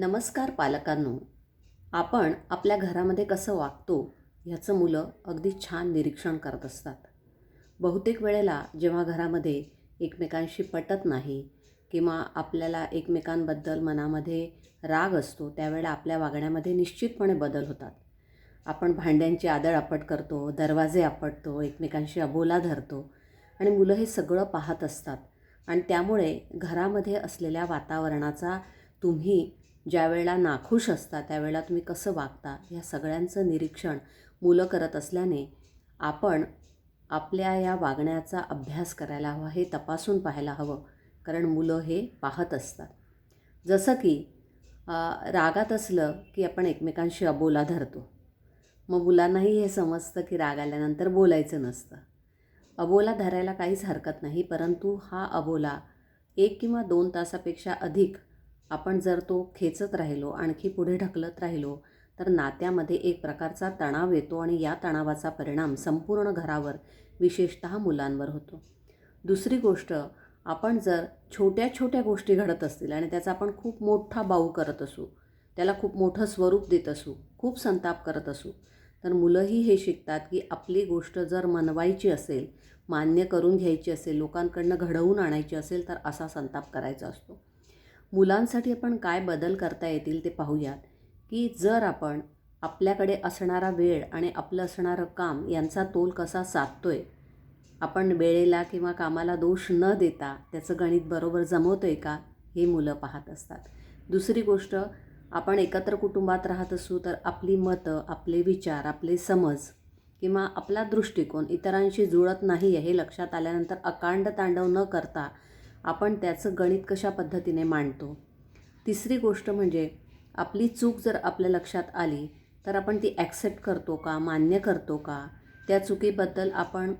नमस्कार पालकांनो. आपण आपल्या घरामध्ये कसं वागतो ह्याचं मुलं अगदी छान निरीक्षण करत असतात. बहुतेक वेळेला जेव्हा घरामध्ये एकमेकांशी पटत नाही किंवा आपल्याला एकमेकांबद्दल मनामध्ये राग असतो त्यावेळेला आपल्या वागण्यामध्ये निश्चितपणे बदल होतात. आपण भांड्यांची आदळ आपट करतो दरवाजे आपटतो एकमेकांशी अबोला धरतो आणि मुलं हे सगळं पाहत असतात. आणि त्यामुळे घरामध्ये असलेल्या वातावरणाचा तुम्ही ज्या वेळेला नाखुश असता त्यावेळेला तुम्ही कसं वागता ह्या सगळ्यांचं निरीक्षण मुलं करत असल्याने आपण आपल्या या वागण्याचा अभ्यास करायला हवा हे तपासून पाहायला हवं. कारण मुलं हे पाहत असतात. जसं की रागात असलं की आपण एकमेकांशी अबोला धरतो. मग मुलांनाही हे समजतं की राग आल्यानंतर बोलायचं नसतं. अबोला धरायला काहीच हरकत नाही परंतु हा अबोला एक किंवा दोन तासापेक्षा अधिक आपण जर तो खेचत राहिलो आणखी पुढे ढकलत राहिलो तर नात्यामध्ये एक प्रकारचा तणाव येतो आणि या तणावाचा परिणाम संपूर्ण घरावर विशेषत मुलांवर होतो. दुसरी गोष्ट आपण जर छोट्या छोट्या गोष्टी घडत असतील आणि त्याचा आपण खूप मोठा बाऊ करत असू त्याला खूप मोठं स्वरूप देत असू खूप संताप करत असू तर मुलंही हे शिकतात की आपली गोष्ट जर मनवायची असेल मान्य करून घ्यायची असेल लोकांकडनं घडवून आणायची असेल तर असा संताप करायचा असतो. मुलांसाठी आपण काय बदल करता येतील ते पाहूयात. की जर आपण आपल्याकडे असणारा वेळ आणि आपलं असणारं काम यांचा तोल कसा साधतो आहे आपण वेळेला किंवा कामाला दोष न देता त्याचं गणित बरोबर जमवतो आहे का हे मुलं पाहत असतात. दुसरी गोष्ट आपण एकत्र कुटुंबात राहत असू तर आपली मतं आपले विचार आपले समज किंवा आपला दृष्टिकोन इतरांशी जुळत नाही आहे हे लक्षात आल्यानंतर अकांड तांडव न करता आपण त्याचं गणित कशा पद्धतीने मांडतो? तिसरी गोष्ट म्हणजे आपली चूक जर आपल्या लक्षात आली तर आपण ती ॲक्सेप्ट करतो का? मान्य करतो का? त्या चुकीबद्दल आपण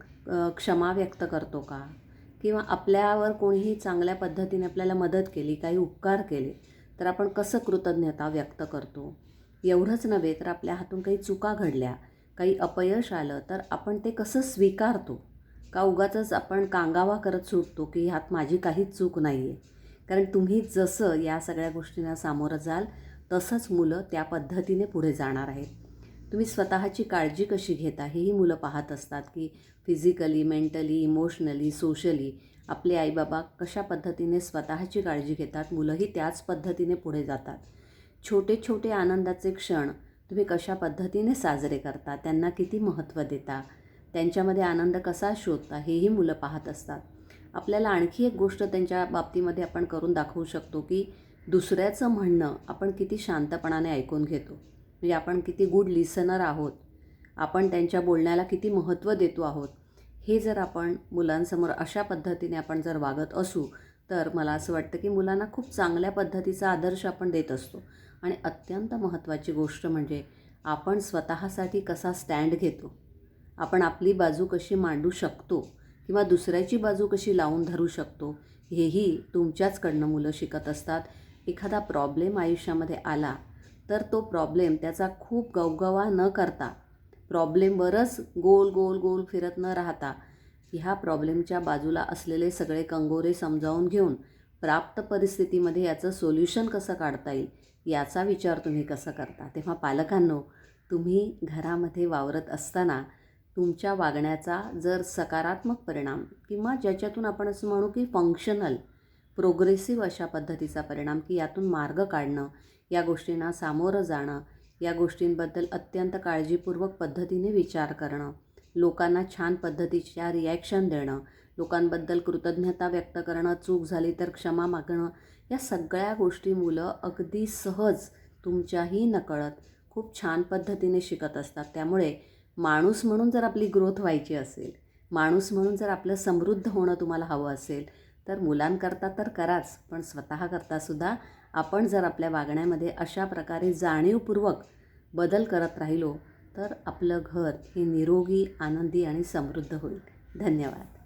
क्षमा व्यक्त करतो का? किंवा आपल्यावर कोणीही चांगल्या पद्धतीने आपल्याला मदत केली काही उपकार केले तर आपण कसं कृतज्ञता व्यक्त करतो? एवढंच नव्हे तर आपल्या हातून काही चुका घडल्या काही अपयश आलं तर आपण ते कसं स्वीकारतो? का उगाचच आपण कांगावा करत सुटतो की ह्यात माझी काहीच चूक नाही आहे कारण तुम्ही जसं या सगळ्या गोष्टींना सामोरं जाल तसंच मुलं त्या पद्धतीने पुढे जाणार आहेत. तुम्ही स्वतःची काळजी कशी घेता? हेही मुलं पाहत असतात की फिजिकली मेंटली इमोशनली सोशली आपले आईबाबा कशा पद्धतीने स्वतःची काळजी घेतात? मुलंही त्याच पद्धतीने पुढे जातात. छोटे छोटे आनंदाचे क्षण तुम्ही कशा पद्धतीने साजरे करता? त्यांना किती महत्त्व देता? त्यांच्यामध्ये आनंद कसा शोधता हेही मुलं पाहत असतात. आपल्याला आणखी एक गोष्ट त्यांच्या बाबतीमध्ये आपण करून दाखवू शकतो की दुसऱ्याचं म्हणणं आपण किती शांतपणाने ऐकून घेतो. म्हणजे आपण किती गुड लिसनर आहोत. आपण त्यांच्या बोलण्याला किती महत्त्व देतो आहोत. हे जर आपण मुलांसमोर अशा पद्धतीने आपण जर वागत असू तर मला असं वाटतं की मुलांना खूप चांगल्या पद्धतीचा आदर्श आपण देत असतो. आणि अत्यंत महत्त्वाची गोष्ट म्हणजे आपण स्वतःसाठी कसा स्टँड घेतो. आपण आपली बाजू कशी मांडू शकतो किंवा दुसऱ्याची बाजू कशी लावून धरू शकतो हेही तुमच्याचकडनं मुलं शिकत असतात. एखादा प्रॉब्लेम आयुष्यामध्ये आला तर तो प्रॉब्लेम त्याचा खूप गवगवा न करता प्रॉब्लेमवरच गोल गोल गोल फिरत न राहता ह्या प्रॉब्लेमच्या बाजूला असलेले सगळे कंगोरे समजावून घेऊन प्राप्त परिस्थितीमध्ये याचं सोल्युशन कसं काढता येईल याचा विचार तुम्ही कसा करता? तेव्हा पालकांनो तुम्ही घरामध्ये वावरत असताना तुमच्या वागण्याचा जर सकारात्मक परिणाम किंवा ज्याच्यातून आपण असं म्हणू की फंक्शनल प्रोग्रेसिव्ह अशा पद्धतीचा परिणाम की यातून मार्ग काढणं या गोष्टींना सामोरं जाणं या गोष्टींबद्दल अत्यंत काळजीपूर्वक पद्धतीने विचार करणं लोकांना छान पद्धतीच्या रिॲक्शन देणं लोकांबद्दल कृतज्ञता व्यक्त करणं चूक झाली तर क्षमा मागणं या सगळ्या गोष्टी मुलं अगदी सहज तुमच्याही नकळत खूप छान पद्धतीने शिकत असतात. त्यामुळे माणूस म्हणून जर आपली ग्रोथ व्हायची असेल माणूस म्हणून जर आपलं समृद्ध होणं तुम्हाला हवं असेल तर मुलांकरता तर कराच पण स्वतःकरता सुद्धा आपण जर आपल्या वागण्यामध्ये अशा प्रकारे जाणीवपूर्वक बदल करत राहिलो तर आपलं घर हे निरोगी आनंदी आणि समृद्ध होईल. धन्यवाद.